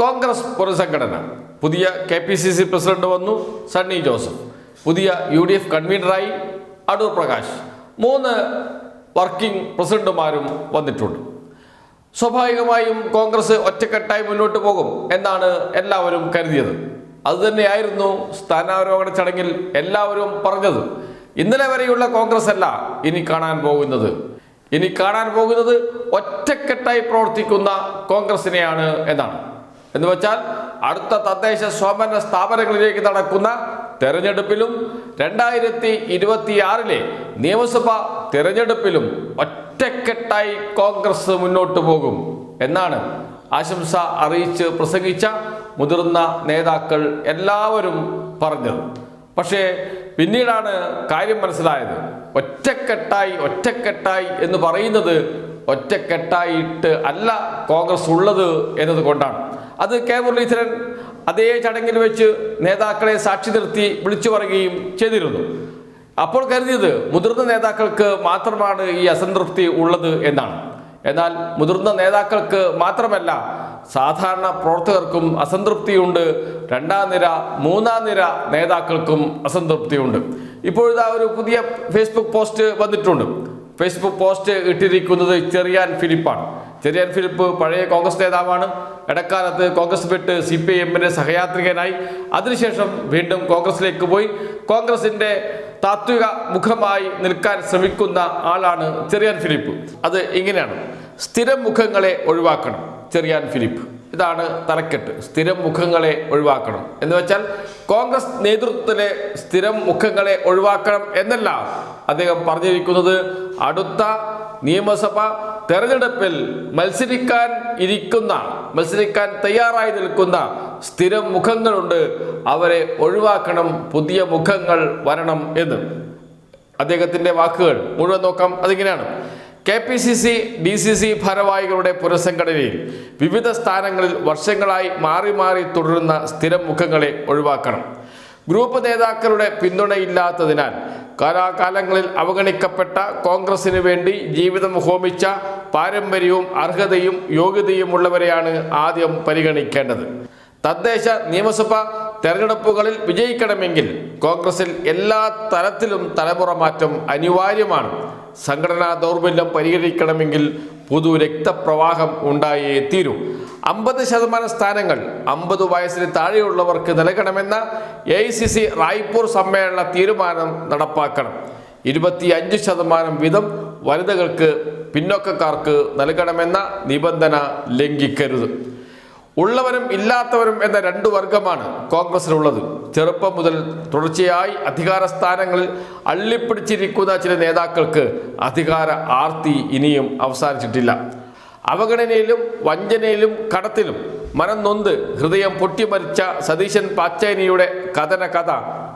കോൺഗ്രസ് പുനഃസംഘടന. പുതിയ K P C C president വന്നു സണ്ണി ജോസഫ്. പുതിയ യു ഡി എഫ് കൺവീനറായി അടൂർ പ്രകാശ്. മൂന്ന് വർക്കിംഗ് പ്രസിഡന്റുമാരും വന്നിട്ടുണ്ട്. സ്വാഭാവികമായും കോൺഗ്രസ് ഒറ്റക്കെട്ടായി മുന്നോട്ട് പോകും എന്നാണ് എല്ലാവരും കരുതിയത്. അതുതന്നെയായിരുന്നു സ്ഥാനാരോഹണ ചടങ്ങിൽ എല്ലാവരും പറഞ്ഞത്. ഇന്നലെ വരെയുള്ള കോൺഗ്രസ് അല്ല ഇനി കാണാൻ പോകുന്നത്. ഇനി കാണാൻ പോകുന്നത് ഒറ്റക്കെട്ടായി പ്രവർത്തിക്കുന്ന കോൺഗ്രസിനെയാണ് എന്നാണ്. എന്ന് വെച്ചാൽ അടുത്ത തദ്ദേശ സ്വയംഭരണ സ്ഥാപനങ്ങളിലേക്ക് നടക്കുന്ന തെരഞ്ഞെടുപ്പിലും രണ്ടായിരത്തി ഇരുപത്തിയാറിലെ നിയമസഭാ തെരഞ്ഞെടുപ്പിലും ഒറ്റക്കെട്ടായി കോൺഗ്രസ് മുന്നോട്ട് പോകും എന്നാണ് ആശംസ അറിയിച്ച് പ്രസംഗിച്ച മുതിർന്ന നേതാക്കൾ എല്ലാവരും പറഞ്ഞത്. പക്ഷേ പിന്നീടാണ് കാര്യം മനസ്സിലായത്. ഒറ്റക്കെട്ടായി ഒറ്റക്കെട്ടായി എന്ന് പറയുന്നത് ഒറ്റക്കെട്ടായിട്ട് അല്ല കോൺഗ്രസ് ഉള്ളത് എന്നതുകൊണ്ടാണ്. അത് കെ മുരളീധരൻ അതേ ചടങ്ങിൽ വെച്ച് നേതാക്കളെ സാക്ഷി നിർത്തി വിളിച്ചു പറയുകയും ചെയ്തിരുന്നു. അപ്പോൾ കരുതിയത് മുതിർന്ന നേതാക്കൾക്ക് മാത്രമാണ് ഈ അസംതൃപ്തി ഉള്ളത് എന്നാണ്. എന്നാൽ മുതിർന്ന നേതാക്കൾക്ക് മാത്രമല്ല സാധാരണ പ്രവർത്തകർക്കും അസംതൃപ്തിയുണ്ട്. രണ്ടാം നിര മൂന്നാം നിര നേതാക്കൾക്കും അസംതൃപ്തിയുണ്ട്. ഇപ്പോഴിതാ ഒരു പുതിയ ഫേസ്ബുക്ക് പോസ്റ്റ് വന്നിട്ടുണ്ട്. ഫേസ്ബുക്ക് പോസ്റ്റ് ഇട്ടിരിക്കുന്നത് ചെറിയാൻ ഫിലിപ്പാണ്. ചെറിയാൻ ഫിലിപ്പ് പഴയ കോൺഗ്രസ് നേതാവാണ്. ഇടക്കാലത്ത് കോൺഗ്രസ് വിട്ട് സി പി എമ്മിന്റെ സഹയാത്രികനായി. അതിനുശേഷം വീണ്ടും കോൺഗ്രസിലേക്ക് പോയി. കോൺഗ്രസിന്റെ താത്വിക മുഖമായി നിൽക്കാൻ ശ്രമിക്കുന്ന ആളാണ് ചെറിയാൻ ഫിലിപ്പ് അത് ഇങ്ങനെയാണ്. സ്ഥിരം മുഖങ്ങളെ ഒഴിവാക്കണം ചെറിയാൻ ഫിലിപ്പ് ഇതാണ് തലക്കെട്ട്. സ്ഥിരം മുഖങ്ങളെ ഒഴിവാക്കണം. എന്ന് വെച്ചാൽ കോൺഗ്രസ് നേതൃത്വത്തിലെ സ്ഥിരം മുഖങ്ങളെ ഒഴിവാക്കണം എന്നല്ല അദ്ദേഹം പറഞ്ഞിരിക്കുന്നത്. അടുത്ത നിയമസഭ തെരഞ്ഞെടുപ്പിൽ മത്സരിക്കാൻ ഇരിക്കുന്ന മത്സരിക്കാൻ തയ്യാറായി നിൽക്കുന്ന സ്ഥിരം മുഖങ്ങളുണ്ട്. അവരെ ഒഴിവാക്കണം. പുതിയ മുഖങ്ങൾ വരണം എന്ന്. അദ്ദേഹത്തിന്റെ വാക്കുകൾ മുഴുവൻ നോക്കാം. അതിങ്ങനെയാണ്? K P C C D C C ഭാരവാഹികളുടെ പുനഃസംഘടനയിൽ വിവിധ സ്ഥാനങ്ങളിൽ വർഷങ്ങളായി മാറി മാറി തുടരുന്ന സ്ഥിരം മുഖങ്ങളെ ഒഴിവാക്കണം. ഗ്രൂപ്പ് നേതാക്കളുടെ പിന്തുണയില്ലാത്തതിനാൽ കാലാകാലങ്ങളിൽ അവഗണിക്കപ്പെട്ട കോൺഗ്രസിന് വേണ്ടി ജീവിതം ഹോമിച്ച പാരമ്പര്യവും അർഹതയും യോഗ്യതയും ഉള്ളവരെയാണ് ആദ്യം പരിഗണിക്കേണ്ടത്. തദ്ദേശ നിയമസഭാ തെരഞ്ഞെടുപ്പുകളിൽ വിജയിക്കണമെങ്കിൽ കോൺഗ്രസിൽ എല്ലാ തലത്തിലും തലമുറ മാറ്റം അനിവാര്യമാണ്. സംഘടനാ ദൗർബല്യം പരിഹരിക്കണമെങ്കിൽ പുതു രക്തപ്രവാഹം ഉണ്ടായേ തീരൂ. അമ്പത് ശതമാനം സ്ഥാനങ്ങൾ അമ്പത് വയസ്സിന് താഴെയുള്ളവർക്ക് നൽകണമെന്ന എ സി സി റായ്പൂർ സമ്മേളന തീരുമാനം നടപ്പാക്കണം. ഇരുപത്തി അഞ്ച് ശതമാനം വീതം വനിതകൾക്ക് പിന്നോക്കക്കാർക്ക് നൽകണമെന്ന നിബന്ധന ലംഘിക്കരുത്. ഉള്ളവരും ഇല്ലാത്തവരും എന്ന രണ്ടു വർഗമാണ് കോൺഗ്രസിലുള്ളത്. ചെറുപ്പം മുതൽ തുടർച്ചയായി അധികാര സ്ഥാനങ്ങളിൽ അള്ളിപ്പിടിച്ചിരിക്കുന്ന ചില നേതാക്കൾക്ക് അധികാര ആർത്തി ഇനിയും അവസാനിച്ചിട്ടില്ല. അവഗണനയിലും വഞ്ചനയിലും കടത്തിലും മനം നൊന്ത് ഹൃദയം പൊട്ടിമരിച്ച സതീശൻ പാച്ചേനിയുടെ കഥന കഥ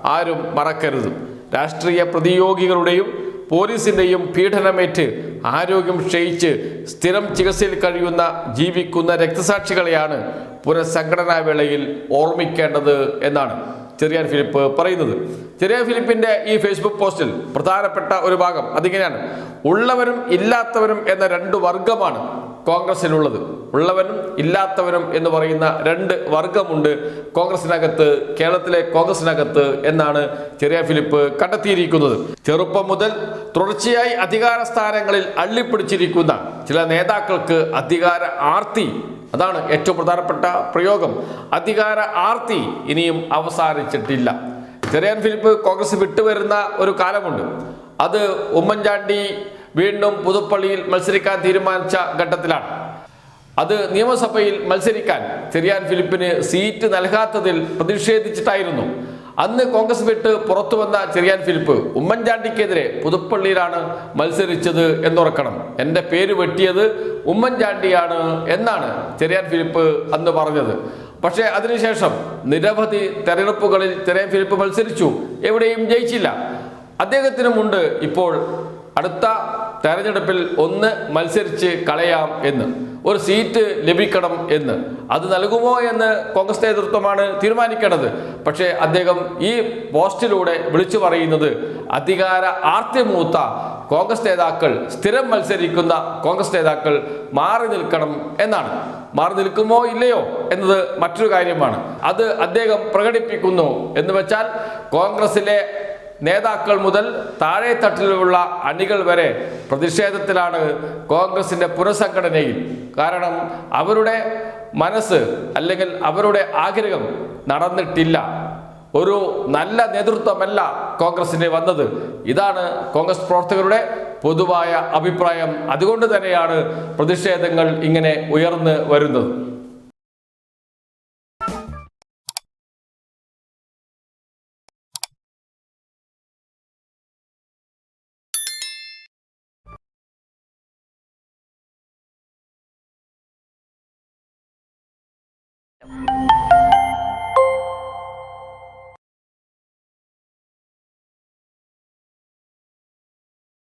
ആരും മറക്കരുത്. രാഷ്ട്രീയ പ്രതിയോഗികളുടെയും പോലീസിന്റെയും പീഡനമേറ്റ് ആരോഗ്യം ക്ഷയിച്ച് സ്ഥിരം ചികിത്സയിൽ കഴിയുന്ന ജീവിക്കുന്ന രക്തസാക്ഷികളെയാണ് പുനഃസംഘടനാ വേളയിൽ ഓർമ്മിക്കേണ്ടത് എന്നാണ് ചെറിയാൻ ഫിലിപ്പ് പറയുന്നത്. ചെറിയാൻ ഫിലിപ്പിന്റെ ഈ ഫേസ്ബുക്ക് പോസ്റ്റിൽ പ്രധാനപ്പെട്ട ഒരു ഭാഗം അതിങ്ങനെയാണ്. ഉള്ളവരും ഇല്ലാത്തവരും എന്ന രണ്ട് വർഗമാണ് കോൺഗ്രസിനുള്ളത്. ഉള്ളവനും ഇല്ലാത്തവനും എന്ന് പറയുന്ന രണ്ട് വർഗമുണ്ട് കോൺഗ്രസിനകത്ത് കേരളത്തിലെ കോൺഗ്രസിനകത്ത് എന്നാണ് ചെറിയ ഫിലിപ്പ് കണ്ടെത്തിയിരിക്കുന്നത്. ചെറുപ്പം മുതൽ തുടർച്ചയായി അധികാര സ്ഥാനങ്ങളിൽ അള്ളിപ്പിടിച്ചിരിക്കുന്ന ചില നേതാക്കൾക്ക് അധികാര ആർത്തി. അതാണ് ഏറ്റവും പ്രധാനപ്പെട്ട പ്രയോഗം. അധികാര ആർത്തി ഇനിയും അവസാനിച്ചിട്ടില്ല. ചെറിയാൻ ഫിലിപ്പ് കോൺഗ്രസ് വിട്ടുവരുന്ന ഒരു കാലമുണ്ട്. അത് ഉമ്മൻചാണ്ടി വീണ്ടും പുതുപ്പള്ളിയിൽ മത്സരിക്കാൻ തീരുമാനിച്ച ഘട്ടത്തിലാണ്. അത് നിയമസഭയിൽ മത്സരിക്കാൻ ചെറിയാൻ ഫിലിപ്പിന് സീറ്റ് നൽകാത്തതിൽ പ്രതിഷേധിച്ചിട്ടായിരുന്നു. അന്ന് കോൺഗ്രസ് വിട്ട് പുറത്തു വന്ന ചെറിയാൻ ഫിലിപ്പ് ഉമ്മൻചാണ്ടിക്കെതിരെ പുതുപ്പള്ളിയിലാണ് മത്സരിച്ചത് എന്നുറക്കണം എന്റെ പേര് വെട്ടിയത് ഉമ്മൻചാണ്ടിയാണ് എന്നാണ് ചെറിയാൻ ഫിലിപ്പ് അന്ന് പറഞ്ഞത്. പക്ഷേ അതിനുശേഷം നിരവധി തെരഞ്ഞെടുപ്പുകളിൽ ചെറിയാൻ ഫിലിപ്പ് മത്സരിച്ചു. എവിടെയും ജയിച്ചില്ല. അദ്ദേഹത്തിനുമുണ്ട് ഇപ്പോൾ അടുത്ത തെരഞ്ഞെടുപ്പിൽ ഒന്ന് മത്സരിച്ച് കളയാം എന്ന്. ഒരു സീറ്റ് ലഭിക്കണം എന്ന്. അത് നൽകുമോ എന്ന് കോൺഗ്രസ് നേതൃത്വമാണ് തീരുമാനിക്കേണ്ടത്. പക്ഷേ അദ്ദേഹം ഈ പോസ്റ്റിലൂടെ വിളിച്ചു പറയുന്നത് അധികാര ആർത്തിമൂത്ത കോൺഗ്രസ് നേതാക്കൾ സ്ഥിരം മത്സരിക്കുന്ന കോൺഗ്രസ് നേതാക്കൾ മാറി നിൽക്കണം എന്നാണ്. മാറി നിൽക്കുമോ ഇല്ലയോ എന്നത് മറ്റൊരു കാര്യമാണ്. അത് അദ്ദേഹം പ്രകടിപ്പിക്കുന്നു എന്ന് വെച്ചാൽ കോൺഗ്രസിലെ നേതാക്കൾ മുതൽ താഴെ തട്ടിലുള്ള അണികൾ വരെ പ്രതിഷേധത്തിലാണ് കോൺഗ്രസിന്റെ പുനഃസംഘടനയിൽ. കാരണം അവരുടെ മനസ്സ് അല്ലെങ്കിൽ അവരുടെ ആഗ്രഹം നടന്നിട്ടില്ല. ഒരു നല്ല നേതൃത്വമല്ല കോൺഗ്രസിന് വന്നത്. ഇതാണ് കോൺഗ്രസ് പ്രവർത്തകരുടെ പൊതുവായ അഭിപ്രായം. അതുകൊണ്ട് തന്നെയാണ് പ്രതിഷേധങ്ങൾ ഇങ്ങനെ ഉയർന്നു വരുന്നത്.